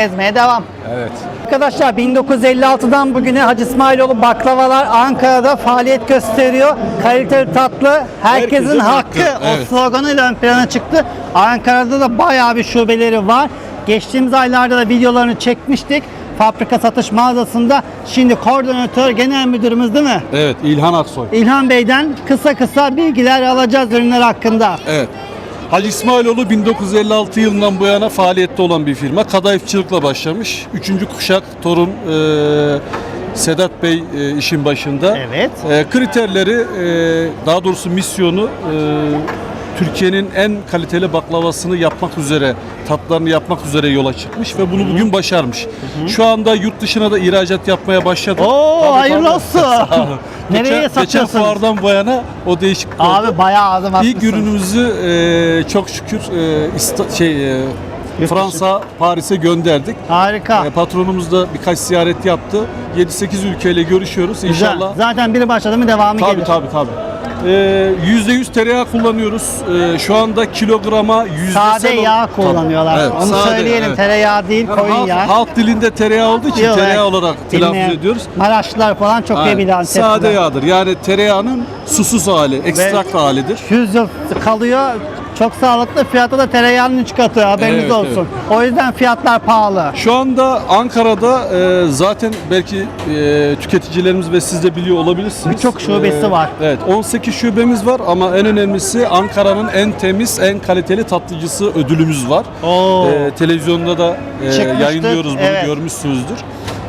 Gezmeye devam. Evet. Arkadaşlar 1956'dan bugüne Hacı İsmailoğlu baklavalar Ankara'da faaliyet gösteriyor. Kaliteli tatlı, herkesin, Herkesin hakkı, hakkı, o evet. sloganıyla ön plana çıktı. Ankara'da da bayağı bir şubeleri var. Geçtiğimiz aylarda da videolarını çekmiştik. Fabrika satış mağazasında. Şimdi koordinatör genel müdürümüz değil mi? Evet İlhan Aksoy. İlhan Bey'den kısa kısa bilgiler alacağız ürünler hakkında. Evet. Hacı İsmailoğlu 1956 yılından bu yana faaliyette olan bir firma. Kadayıfçılıkla başlamış. Üçüncü kuşak torun e, Sedat Bey e, işin başında. Evet. E, kriterleri, e, daha doğrusu misyonu e, Türkiye'nin en kaliteli baklavasını yapmak üzere, tatlarını yapmak üzere yola çıkmış ve bunu bugün başarmış. Şu anda yurt dışına da ihracat yapmaya başladı. Oo, Tabii, hayırlı tabii. olsun. Sağ olun. Nereye geçen, geçen satıyorsunuz? fuardan bu yana o değişiklik oldu. Abi bayağı adım. İlk ürünümüzü e, çok şükür e, İsta- şey e, Fransa, Paris'e gönderdik. Harika. E, patronumuz da birkaç ziyaret yaptı. 7-8 ülkeyle görüşüyoruz. Güzel. İnşallah. Zaten biri başladı mı devamı Tabii gelir. tabii tabii. E, %100 tereyağı kullanıyoruz. E, şu anda kilograma yüzdesel... Sade yağ kullanıyorlar. Onu söyleyelim. Tereyağı değil, koyun halk, yağı. halk dilinde tereyağı olduğu için Yok, tereyağı olarak telaffuz Bilmeyen ediyoruz. Maraşlılar falan çok iyi Aynen. bilen Sade yağdır. Yani tereyağının susuz hali, ekstrakt halidir. 100 yıl kalıyor. Çok sağlıklı. Fiyatı da tereyağının 3 katı. Haberiniz Evet, olsun. O yüzden fiyatlar pahalı. Şu anda Ankara'da e, zaten belki e, tüketicilerimiz ve siz de biliyor olabilirsiniz. Birçok şubesi E, var. Evet 18 şubemiz var ama en önemlisi Ankara'nın en temiz, en kaliteli tatlıcısı ödülümüz var. Oo. E, televizyonda da e, Çıkmıştı, yayınlıyoruz bunu evet. görmüşsünüzdür.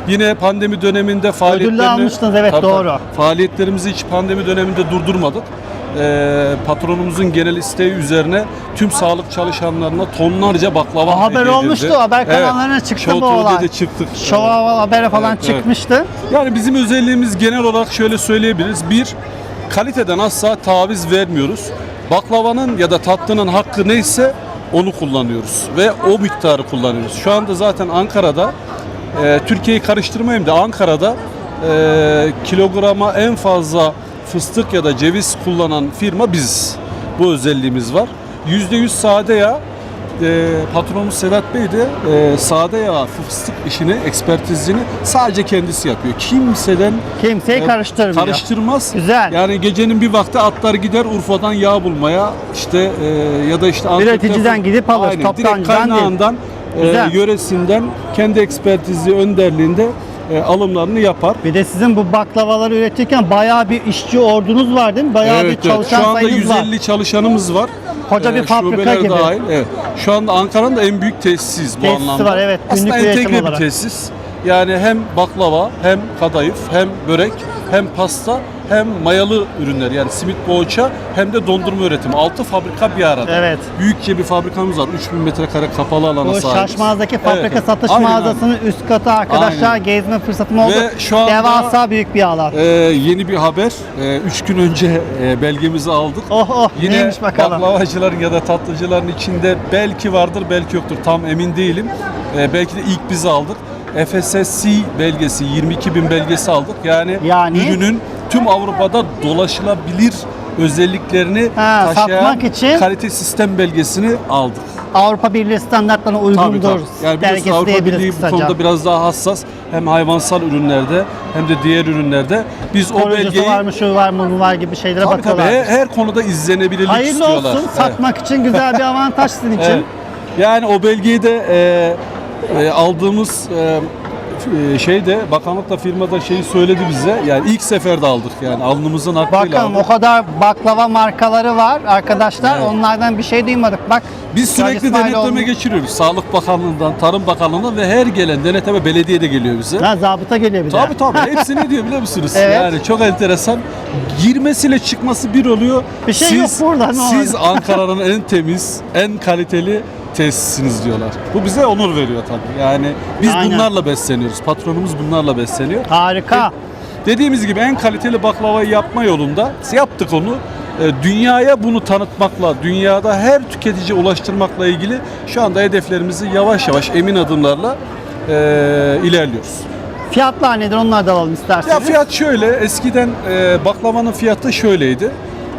Yine pandemi döneminde faaliyetlerini... almıştınız, evet, doğru. Faaliyetlerimizi hiç pandemi döneminde durdurmadık. E, patronumuzun genel isteği üzerine tüm sağlık çalışanlarına tonlarca baklava haber edildi. olmuştu, haber kanallarına çıktı Show bu TV'de olay. de çıktık. Show habere falan Evet, evet. çıkmıştı. Yani bizim özelliğimiz genel olarak şöyle söyleyebiliriz. Bir, kaliteden asla taviz vermiyoruz. Baklavanın ya da tatlının hakkı neyse onu kullanıyoruz ve o miktarı kullanıyoruz. Şu anda zaten Ankara'da e, Türkiye'yi karıştırmayayım da Ankara'da e, kilograma en fazla fıstık ya da ceviz kullanan firma biziz. Bu özelliğimiz var. %100 sade yağ e, patronumuz Sedat Bey de e, sade yağ fıstık işini, ekspertizini sadece kendisi yapıyor. Kimseden Kimseyi e, karıştırmıyor. karıştırmaz. Güzel. Yani gecenin bir vakti atlar gider Urfa'dan yağ bulmaya işte e, ya da işte Antep'te- Üreticiden gidip alır, Aynen, toptancıdan direkt değil. kaynağından e, Güzel. yöresinden kendi ekspertizi önderliğinde e, alımlarını yapar. Bir de sizin bu baklavaları üretirken bayağı bir işçi ordunuz var değil mi? Bayağı Evet, bir evet. çalışan Şu anda sayınız var. 150 çalışanımız var. Koca bir fabrika gibi. Dahil. Evet. Şu anda Ankara'nın da en büyük tesisiyiz bu Tesisi anlamda. var, evet. Aslında entegre bir olarak. tesis. Yani hem baklava, hem kadayıf, hem börek, hem pasta, hem mayalı ürünler yani simit poğaça hem de dondurma üretimi. Altı fabrika bir arada. Evet. Büyükçe bir fabrikamız var. 3000 metrekare kapalı alana Bu sahibiz. Şaşmaz'daki fabrika Evet, satış aynen, mağazasının üst katı arkadaşlar Aynen. gezme fırsatım oldu. Ve şu anda- Devasa büyük bir alan. Ee, yeni bir haber. 3 gün önce e, belgemizi aldık. Oh oh Yine neymiş bakalım. baklavacıların ya da tatlıcıların içinde belki vardır belki yoktur tam emin değilim. Ee, belki de ilk biz aldık. FSSC belgesi 22 bin belgesi aldık. Yani, Yani? ürünün tüm Avrupa'da dolaşılabilir özelliklerini Ha, taşıyan satmak için- kalite sistem belgesini aldık. Avrupa Birliği standartlarına Tabii uygundur. tabii. Yani biliyorsun Belgesi Avrupa Birliği bu konuda biraz daha hassas. Hem hayvansal ürünlerde hem de diğer ürünlerde. Biz o Koruyucusu belgeyi var mı şu var mı bu var gibi şeylere Tabii tabii bakıyorlar. her, her konuda izlenebilirlik Hayırlı istiyorlar. olsun. Evet. Satmak için güzel bir avantaj sizin için. Evet. Yani o belgeyi de e, e, aldığımız e, şey de bakanlıkla firmada şeyi söyledi bize. Yani ilk seferde aldık yani alnımızın hakkıyla Bakalım o kadar baklava markaları var arkadaşlar. Evet. Onlardan bir şey duymadık. Bak Biz sürekli denetleme geçiriyoruz. Sağlık Bakanlığı'ndan, Tarım Bakanlığı'ndan ve her gelen denetleme belediye de geliyor bize. Ha, zabıta geliyor bir de. Tabii tabii. Hepsi ne diyor biliyor musunuz? Evet. Yani çok enteresan. Girmesiyle çıkması bir oluyor. Bir şey yok burada, ne Siz? Ankara'nın en temiz, en kaliteli tesisiniz diyorlar. Bu bize onur veriyor tabii. Yani biz Aynen. bunlarla besleniyoruz. Patronumuz bunlarla besleniyor. Harika. Dediğimiz gibi en kaliteli baklavayı yapma yolunda yaptık onu. E, Dünyaya bunu tanıtmakla, dünyada her tüketiciye ulaştırmakla ilgili şu anda hedeflerimizi yavaş yavaş emin adımlarla e, ilerliyoruz. Fiyatlar nedir onları da alalım isterseniz. Ya fiyat şöyle, eskiden e, baklavanın fiyatı şöyleydi.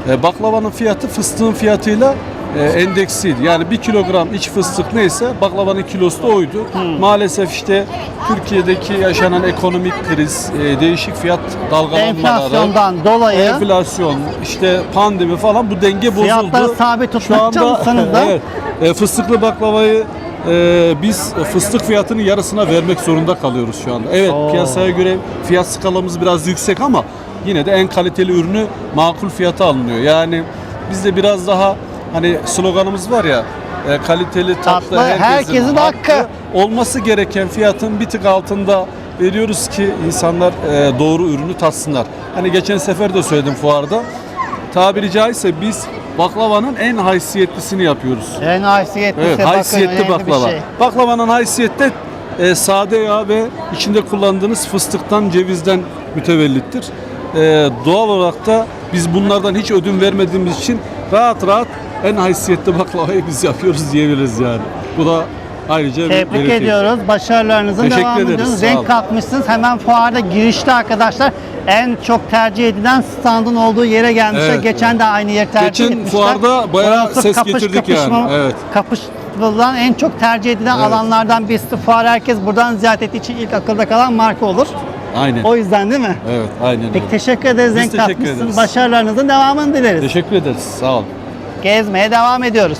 E, baklavanın fiyatı fıstığın fiyatıyla e, endeksiydi. Yani bir kilogram iç fıstık neyse baklavanın kilosu da oydu. Maalesef işte Türkiye'deki yaşanan ekonomik kriz, e, değişik fiyat dalgalanmaları, Enflasyondan dolayı enflasyon, işte pandemi falan bu denge bozuldu. Fiyatları sabit tutmak çalışsanız da- evet, e, fıstıklı baklavayı e, biz fıstık fiyatının yarısına vermek zorunda kalıyoruz şu anda. Evet Oo. piyasaya göre fiyat skalamız biraz yüksek ama yine de en kaliteli ürünü makul fiyata alınıyor. Yani bizde biraz daha hani sloganımız var ya e, kaliteli tatlı, Tatlı herkesin hakkı. olması gereken fiyatın bir tık altında veriyoruz ki insanlar e, doğru ürünü tatsınlar. Hani geçen sefer de söyledim fuarda. Tabiri caizse biz baklavanın en haysiyetlisini yapıyoruz. en haysiyetlisi Evet, bakın haysiyetli önemli bir baklava. şey. Baklavanın haysiyette e, sade yağ ve içinde kullandığınız fıstıktan, cevizden mütevellittir. E, doğal olarak da biz bunlardan hiç ödün vermediğimiz için rahat rahat en haysiyetli baklavayı biz yapıyoruz diyebiliriz yani. Bu da ayrıca bir Tebrik belirti. ediyoruz. Başarılarınızın Teşekkür ederiz, diliyoruz. sağ Renk olun. katmışsınız. Hemen fuarda girişte arkadaşlar en çok tercih edilen standın olduğu yere gelmişler. Evet, Geçen evet. de aynı yer tercih Geçen etmişler. fuarda bayağı Orası ses getirdik yani, evet. Kapışılan en çok tercih edilen Evet. alanlardan birisi. Fuar herkes buradan ziyaret ettiği için ilk akılda kalan marka olur. Aynen. O yüzden değil mi? Evet, aynen Peki öyle. teşekkür ederiz. Biz Renk teşekkür ederiz. Başarılarınızın devamını dileriz. Teşekkür ederiz. Sağ olun. Gezmeye devam ediyoruz.